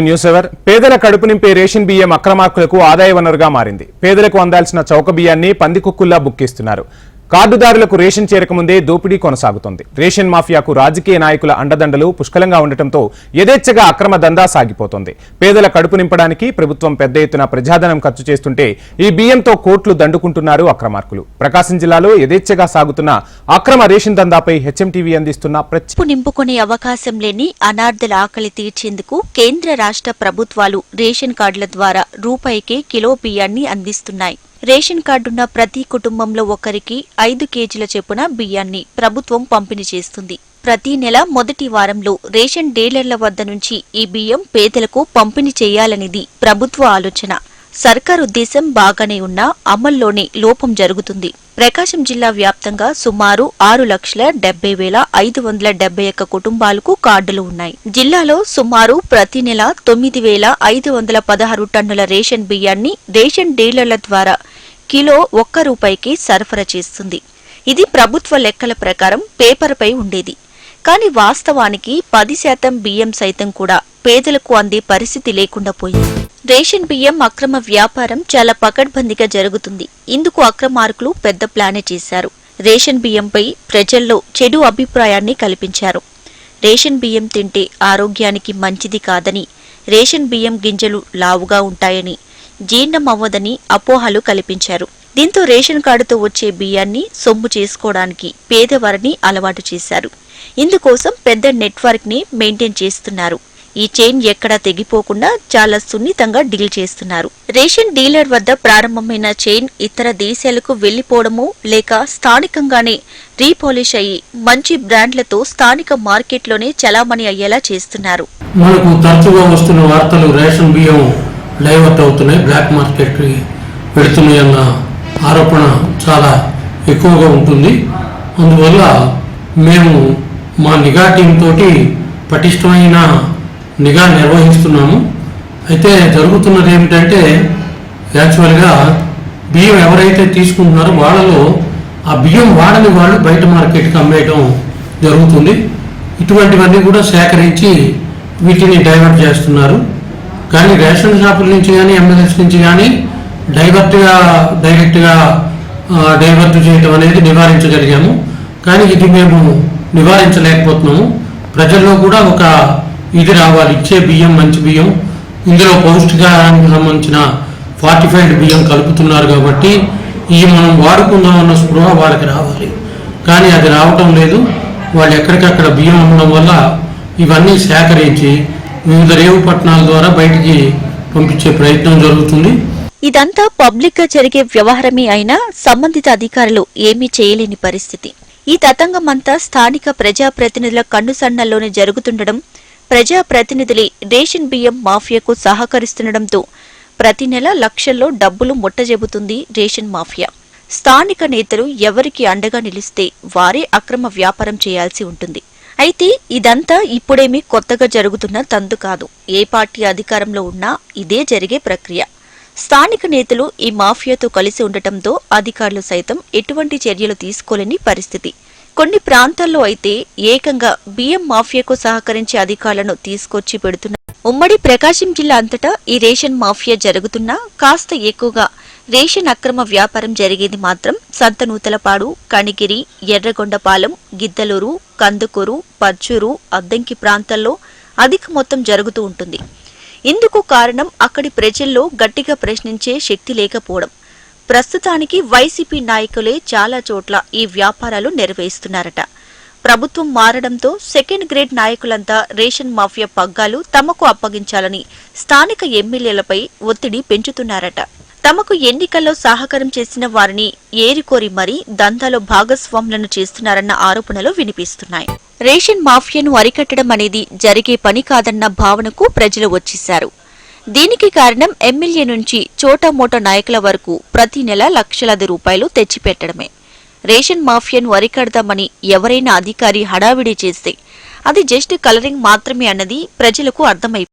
News ever. పేదల కడుపు నింపే రేషన్ బియ్యం అక్రమార్కులకు ఆదాయ వనరుగా మారింది. పేదలకు అందాల్సిన చౌక బియ్యాన్ని పందికుక్కుల్లా బుక్కిస్తున్నారు. కార్డుదారులకు రేషన్ చేరకముందే దోపిడీ కొనసాగుతోంది. రేషన్ మాఫియాకు రాజకీయ నాయకుల అండదండలు పుష్కలంగా ఉండటంతో యథేచ్ఛగా అక్రమ దందా సాగిపోతోంది. పేదల కడుపు నింపడానికి ప్రభుత్వం పెద్ద ఎత్తున ప్రజాధనం ఖర్చు చేస్తుంటే ఈ బియ్యంతో కోట్లు దండుకుంటున్నారు అక్రమార్కులు. ప్రకాశం జిల్లాలో యథేచ్ఛగా సాగుతున్న అక్రమ రేషన్ దందాపై హెచ్ఎంటీవీ అందిస్తున్న ప్రత్యేక నింపుకునే అవకాశం లేని అనార్థల ఆకలి తీర్చేందుకు కేంద్ర రాష్ట్ర ప్రభుత్వాలు రేషన్ కార్డుల ద్వారా రూపాయికే కిలో బియ్యాన్ని అందిస్తున్నాయి. రేషన్ కార్డున్న ప్రతి కుటుంబంలో ఒకరికి ఐదు కేజీల చొప్పున బియ్యాన్ని ప్రభుత్వం పంపిణీ చేస్తుంది. ప్రతి నెల మొదటి వారంలో రేషన్ డీలర్ల వద్ద నుంచి ఈ బియ్యం పేదలకు పంపిణీ చేయాలనేది ప్రభుత్వ ఆలోచన. సర్కార్ ఉద్దేశం బాగానే ఉన్నా అమల్లోనే లోపం జరుగుతుంది. ప్రకాశం జిల్లా వ్యాప్తంగా సుమారు ఆరు లక్షల డెబ్బై వేల ఐదు వందల డెబ్బై ఒక్క కుటుంబాలకు కార్డులు ఉన్నాయి. జిల్లాలో సుమారు ప్రతి నెల తొమ్మిది వేల ఐదు వందల పదహారు టన్నుల రేషన్ బియ్యాన్ని రేషన్ డీలర్ల ద్వారా కిలో ఒక్క రూపాయికి సరఫరా చేస్తుంది. ఇది ప్రభుత్వ లెక్కల ప్రకారం పేపర్పై ఉండేది. కానీ వాస్తవానికి పది శాతం బియ్యం సైతం కూడా పేదలకు అందే పరిస్థితి లేకుండా పోయింది. రేషన్ బియ్యం అక్రమ వ్యాపారం చాలా పకడ్బందీగా జరుగుతుంది. ఇందుకు అక్రమార్కులు పెద్ద ప్లానే చేశారు. రేషన్ బియ్యంపై ప్రజల్లో చెడు అభిప్రాయాన్ని కల్పించారు. రేషన్ బియ్యం తింటే ఆరోగ్యానికి మంచిది కాదని రేషన్ బియ్యం గింజలు లావుగా ఉంటాయని జీర్ణం అవ్వదని అపోహలు కల్పించారు. దీంతో రేషన్ కార్డుతో వచ్చే బియ్యాన్ని సొమ్ము చేసుకోవడానికి పేదవారిని అలవాటు చేశారు. ఇందుకోసం పెద్ద నెట్వర్క్ని మెయింటైన్ చేస్తున్నారు. ఈ చైన్ ఎక్కడా తెగిపోకుండా చాలా సున్నితంగా డీల్ చేస్తున్నారు. రేషన్ డీలర్ వద్ద ప్రారంభమైన చైన్ ఇతర దేశాలకు వెళ్ళిపోవడము లేక స్థానికంగానే రీపాలిష్ అయ్యి మంచి బ్రాండ్లతో స్థానిక మార్కెట్లోనే చలామణి అయ్యేలా చేస్తున్నారు. మనకు తరచుగా వస్తున్న వార్తలు రేషన్ బియ్యం డైవర్ట్ అవుతున్నాయి బ్లాక్ మార్కెట్కి వెళుతున్నాయి అన్న ఆరోపణ చాలా ఎక్కువగా ఉంటుంది. అందువల్ల మేము మా నిఘా టీంతో తోటి పటిష్టమైన నిఘా నిర్వహిస్తున్నాము. అయితే జరుగుతున్నది ఏమిటంటే యాక్చువల్గా బియ్యం ఎవరైతే తీసుకుంటున్నారో వాళ్ళలో ఆ బియ్యం వాడని వాళ్ళు బయట మార్కెట్కి అమ్మేయటం జరుగుతుంది. ఇటువంటివన్నీ కూడా సేకరించి వీటిని డైవర్ట్ చేస్తున్నారు. కానీ రేషన్ షాపుల నుంచి కానీ ఎంఎల్ఎస్ నుంచి కానీ డైవర్ట్గా డైరెక్ట్గా డైవర్ట్ చేయటం అనేది నివారించగలిగాము. కానీ ఇది మేము నివారించలేకపోతున్నాము. ప్రజల్లో కూడా ఒక ఇది రావాలి. ఇచ్చే బియ్యం మంచి బియ్యం. ఇందులో పౌష్టికానికి సంబంధించిన ఫార్టిఫైడ్ బియ్యం కలుపుతున్నారు కాబట్టి ఇవి మనం వాడుకుందాం అన్న స్పృహ వాళ్ళకి రావాలి. కానీ అది రావటం లేదు. వాళ్ళు ఎక్కడికక్కడ బియ్యం ఉండడం వల్ల ఇవన్నీ సేకరించి వివిధ రేవు పట్టణాల ద్వారా బయటికి పంపించే ప్రయత్నం జరుగుతుంది. ఇదంతా పబ్లిక్గా జరిగే వ్యవహారమే అయినా సంబంధిత అధికారులు ఏమీ చేయలేని పరిస్థితి. ఈ తతంగమంతా స్థానిక ప్రజాప్రతినిధుల కన్నుసన్నల్లోనే జరుగుతుండడం ప్రజాప్రతినిధులే రేషన్ బియ్యం మాఫియాకు సహకరిస్తుండటంతో ప్రతి నెల లక్షల్లో డబ్బులు ముట్టజెబుతుంది రేషన్ మాఫియా. స్థానిక నేతలు ఎవరికి అండగా నిలిస్తే వారే అక్రమ వ్యాపారం చేయాల్సి ఉంటుంది. అయితే ఇదంతా ఇప్పుడేమీ కొత్తగా జరుగుతున్న తంతు కాదు. ఏ పార్టీ అధికారంలో ఉన్నా ఇదే జరిగే ప్రక్రియ. స్థానిక నేతలు ఈ మాఫియాతో కలిసి ఉండటంతో అధికారులు సైతం ఎటువంటి చర్యలు తీసుకోలేని పరిస్థితి. కొన్ని ప్రాంతాల్లో అయితే ఏకంగా బియ్యం మాఫియాకు సహకరించే అధికారులను తీసుకొచ్చి పెడుతున్నారు ఉమ్మడి ప్రకాశం జిల్లా అంతటా ఈ రేషన్ మాఫియా జరుగుతున్నా కాస్త ఎక్కువగా రేషన్ అక్రమ వ్యాపారం జరిగేది మాత్రం సంతనూతలపాడు కణిగిరి ఎర్రగొండపాలెం గిద్దలూరు కందుకూరు పర్చూరు అద్దంకి ప్రాంతాల్లో అధిక మొత్తం జరుగుతూ ఉంటుంది. ఇందుకు కారణం అక్కడి ప్రజల్లో గట్టిగా ప్రశ్నించే శక్తి లేకపోవడం. ప్రస్తుతానికి వైసీపీ నాయకులే చాలా చోట్ల ఈ వ్యాపారాలు నెరవేరుస్తున్నారట. ప్రభుత్వం మారడంతో సెకండ్ గ్రేడ్ నాయకులంతా రేషన్ మాఫియా పగ్గాలు తమకు అప్పగించాలని స్థానిక ఎమ్మెల్యేలపై ఒత్తిడి పెంచుతున్నారట. తమకు ఎన్నికల్లో సహకారం చేసిన వారిని ఏరికోరి మరీ దందాలో భాగస్వాములను చేస్తున్నారన్న ఆరోపణలు వినిపిస్తున్నాయి. రేషన్ మాఫియాను అరికట్టడం అనేది జరిగే పని కాదన్న భావనకు ప్రజలు వచ్చేశారు. దీనికి కారణం ఎమ్మెల్యే నుంచి చోటామోటా నాయకుల వరకు ప్రతి నెల లక్షలాది రూపాయలు తెచ్చిపెట్టడమే. రేషన్ మాఫియాను అరికడదామని ఎవరైనా అధికారి హడావిడి చేస్తే అది జస్ట్ కలరింగ్ మాత్రమే అన్నది ప్రజలకు అర్థమై